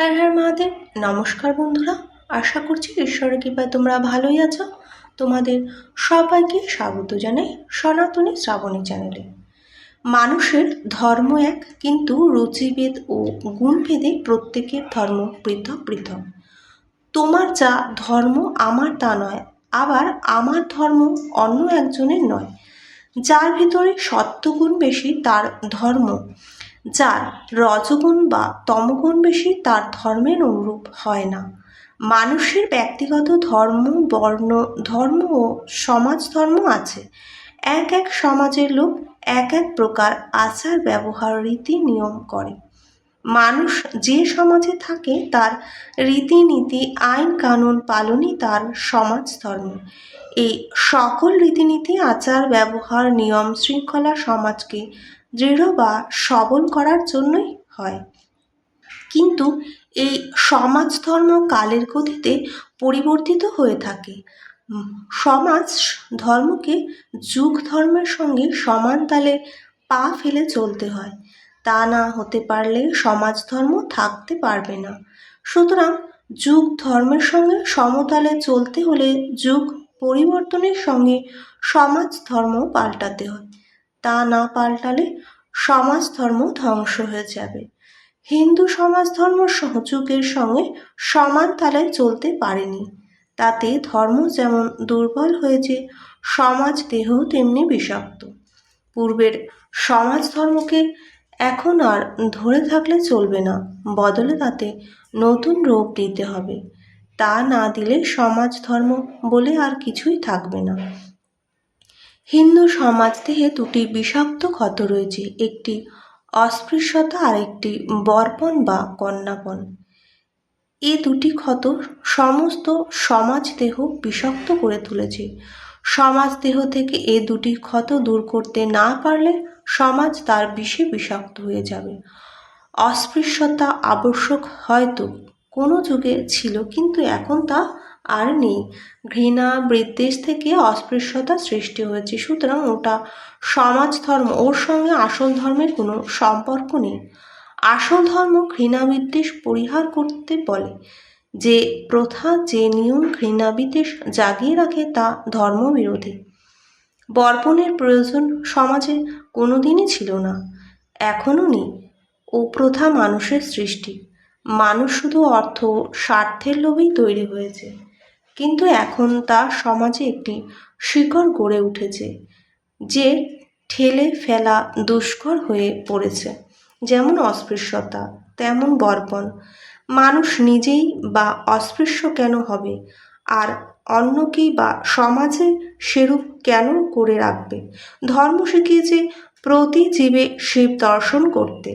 হ্যাঁ হ্যাঁ মহাদেব। নমস্কার বন্ধুরা। আশা করছি ঈশ্বরের কৃপায় তোমরা ভালোই আছো। তোমাদের সবাইকে স্বাগত জানাই সনাতনী শ্রাবণী চ্যানেলে। মানুষের ধর্ম এক, কিন্তু রুচিভেদ ও গুণভেদে প্রত্যেকের ধর্ম পৃথক পৃথক। তোমার যা ধর্ম, আমার তা নয়। আবার আমার ধর্ম অন্য একজনের নয়। যার ভিতরে সত্যগুণ বেশি, তার ধর্ম যার রজগুণ বা তমগুণ বেশি তার ধর্মের অনুরূপ হয় না। মানুষের ব্যক্তিগত ধর্ম, বর্ণ, ধর্ম ও সমাজ ধর্ম আছে। এক এক সমাজের লোক এক এক প্রকার আচার, ব্যবহার, রীতি, নিয়ম করে। মানুষ যে সমাজে থাকে তার রীতিনীতি, আইন কানুন পালনই তার সমাজ ধর্ম এই সকল রীতিনীতি, আচার, ব্যবহার, নিয়ম, শৃঙ্খলা সমাজকে দৃঢ় বা সবল করার জন্যই হয়। কিন্তু এই সমাজ ধর্ম কালের গতিতে পরিবর্তিত হয়ে থাকে। সমাজ ধর্মকে যুগ ধর্মের সঙ্গে সমান তালে পা ফেলে চলতে হয়। তা না হতে পারলে সমাজ ধর্ম থাকতে পারবে না। সুতরাং যুগ ধর্মের সঙ্গে সমতালে চলতে হলে যুগ পরিবর্তনের সঙ্গে সমাজ ধর্ম পাল্টাতে হয়। তা না পাল্টালে সমাজ ধর্ম ধ্বংস হয়ে যাবে। হিন্দু সমাজ ধর্ম সহযোগের সঙ্গে সমান তালে চলতে পারেনি। তাতে ধর্ম যেমন দুর্বল হয়েছে, সমাজ দেহ তেমনি বিষাক্ত। পূর্বের সমাজ ধর্মকে এখন আর ধরে থাকলে চলবে না, বদলে তাতে নতুন রূপ দিতে হবে। তা না দিলে সমাজ ধর্ম বলে আর কিছুই থাকবে না। হিন্দু সমাজ দেহে দুটি বিষাক্ত ক্ষত রয়েছে, একটি অস্পৃশ্যতা আর একটি বর্পণ বা কন্যাপন এ দুটি ক্ষত সমস্ত সমাজ দেহ বিষাক্ত করে তুলেছে। সমাজ দেহ থেকে এ দুটি ক্ষত দূর করতে না পারলে সমাজ তার বিষে বিষাক্ত হয়ে যাবে। অস্পৃশ্যতা আবশ্যক হয়তো কোনো যুগে ছিল, কিন্তু এখন তা আর নেই। ঘৃণা, বিদ্বেষ থেকে অস্পৃশ্যতা সৃষ্টি হয়েছে। সুতরাং ওটা সমাজ ধর্ম। ওর সঙ্গে আসল ধর্মের কোনো সম্পর্ক নেই। আসল ধর্ম ঘৃণা, বিদ্বেষ পরিহার করতে বলে। যে প্রথা, যে নিয়ম ঘৃণা, বিদ্বেষ জাগিয়ে রাখে তা ধর্ম ধর্মবিরোধী বর্পণের প্রয়োজন সমাজে কোনোদিনই ছিল না, এখনও নেই। ও প্রথা মানুষের সৃষ্টি। মানুষ শুধু অর্থ স্বার্থের লোভেই তৈরি হয়েছে। কিন্তু এখন তা সমাজে একটি শিকড় গড়ে উঠেছে, যে ঠেলে ফেলা দুষ্কর হয়ে পড়েছে। যেমন অস্পৃশ্যতা, তেমন বর্পণ। মানুষ নিজেই বা অস্পৃশ্য কেন হবে? আর অন্যকেই বা সমাজে সেরূপ কেন করে রাখবে? ধর্ম শিখিয়েছে প্রতি জীবে শিব দর্শন করতে।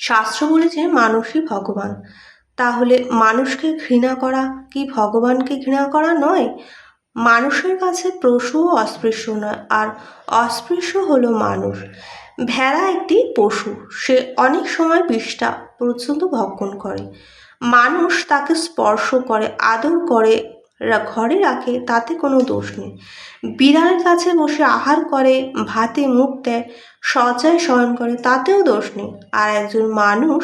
শাস্ত্র বলেছে, মানুষই ভগবান। তাহলে মানুষকে ঘৃণা করা কি ভগবানকে ঘৃণা করা নয়? মানুষের কাছে পশুও অস্পৃশ্য নয়, আর অস্পৃশ্য হলো মানুষ। ভেড়া একটি পশু, সে অনেক সময় বিষটা পর্যন্ত ভক্ষণ করে। মানুষ তাকে স্পর্শ করে, আদর করে ঘরে রাখে, তাতে কোনো দোষ নেই। বিড়ালের কাছে বসে আহার করে, ভাতে মুখ দেয়, শয্যায় শয়ন করে, তাতেও দোষ নেই। আর একজন মানুষ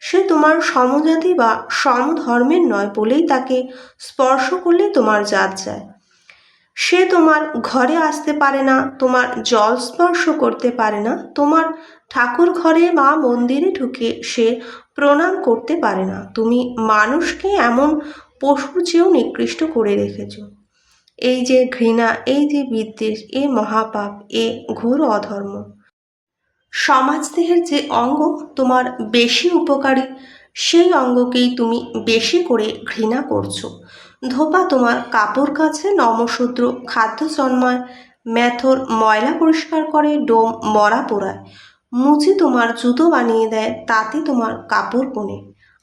সে তোমার সমজাতি বা সমধর্মের নয় বলেই তাকে স্পর্শ করলে তোমার জাত যায়। সে তোমার ঘরে আসতে পারে না, তোমার জল স্পর্শ করতে পারে না, তোমার ঠাকুর ঘরে বা মন্দিরে ঢুকে সে প্রণাম করতে পারে না। তুমি মানুষকে এমন পশুর চেয়েও নিকৃষ্ট করে রেখেছ। এই যে ঘৃণা, এই যে বিদ্বেষ, এ মহাপাপ, এ ঘোর অধর্ম। সমাজদেহের যে অঙ্গ তোমার বেশি উপকারী, সেই অঙ্গকেই তুমি বেশি করে ঘৃণা করছ। ধোপা তোমার কাপড় কাছে নমশূদ্র খাদ্য জন্মায়, ম্যাথর ময়লা পরিষ্কার করে, ডোম মরা পোড়ায়। মুচি তোমার জুতো বানিয়ে দেয়, তাতে তোমার কাপড় কোণে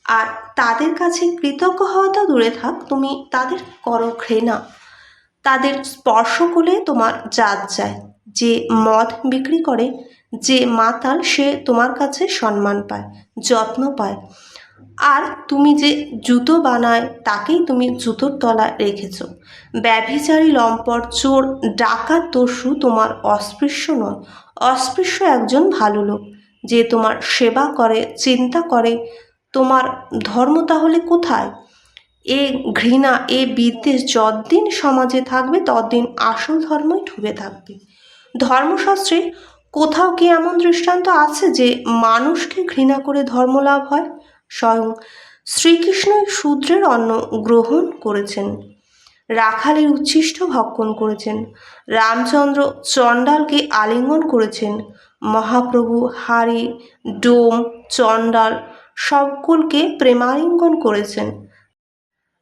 আর তাদের কাছে কৃতজ্ঞ হওয়া তো দূরে থাক, তুমি তাদের করো ঘৃণা। তাদের স্পর্শ করলে তোমার জাত যায়। যে মদ বিক্রি করে যে মাতাল সে তোমার কাছে সম্মান পায়, যত্ন পায়। আর তুমি যে জুতো বানায়, তাকেই তুমি জুতোর তলায় রেখেছ। ব্যভিচারী, লম্পট, চোর, ডাকাত, দস্যু তোমার অস্পৃশ্য নয়। অস্পৃশ্য একজন ভালো লোক, যে তোমার সেবা করে, চিন্তা করে। তোমার ধর্ম তাহলে কোথায়? এ ঘৃণা, এ বিদ্বেষ যতদিন সমাজে থাকবে, ততদিন আসল ধর্মই ঠুবে থাকবে। ধর্মশাস্ত্রে কোথাও কি এমন দৃষ্টান্ত আছে যে মানুষকে ঘৃণা করে ধর্ম লাভ হয়? স্বয়ং শ্রীকৃষ্ণই শূদ্রের অন্ন গ্রহণ করেছেন। রাখালের উচ্ছিষ্ট ভক্ষণ করেছেন। রামচন্দ্র চণ্ডালকে আলিঙ্গন করেছেন। মহাপ্রভু হারি, ডোম, চণ্ডাল সকলকে প্রেমালিঙ্গন করেছেন।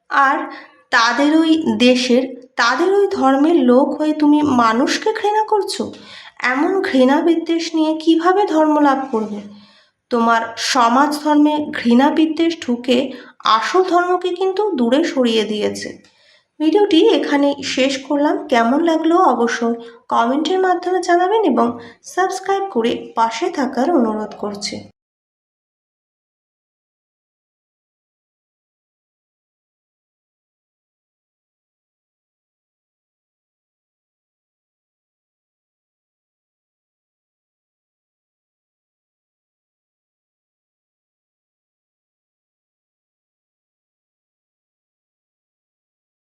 আর তাদের ওই দেশের, তাদের ওই ধর্মের লোক হয়ে তুমি মানুষকে ঘৃণা করছ? এমন ঘৃণা বিদ্বেষ নিয়ে কীভাবে ধর্ম লাভ করবে? তোমার সমাজ ধর্মে ঘৃণা বিদ্বেষ ঢুকে আসল ধর্মকে কিন্তু দূরে সরিয়ে দিয়েছে। ভিডিওটি এখানে শেষ করলাম। কেমন লাগল অবশ্যই কমেন্টের মাধ্যমে জানাবেন এবং সাবস্ক্রাইব করে পাশে থাকার অনুরোধ করছি।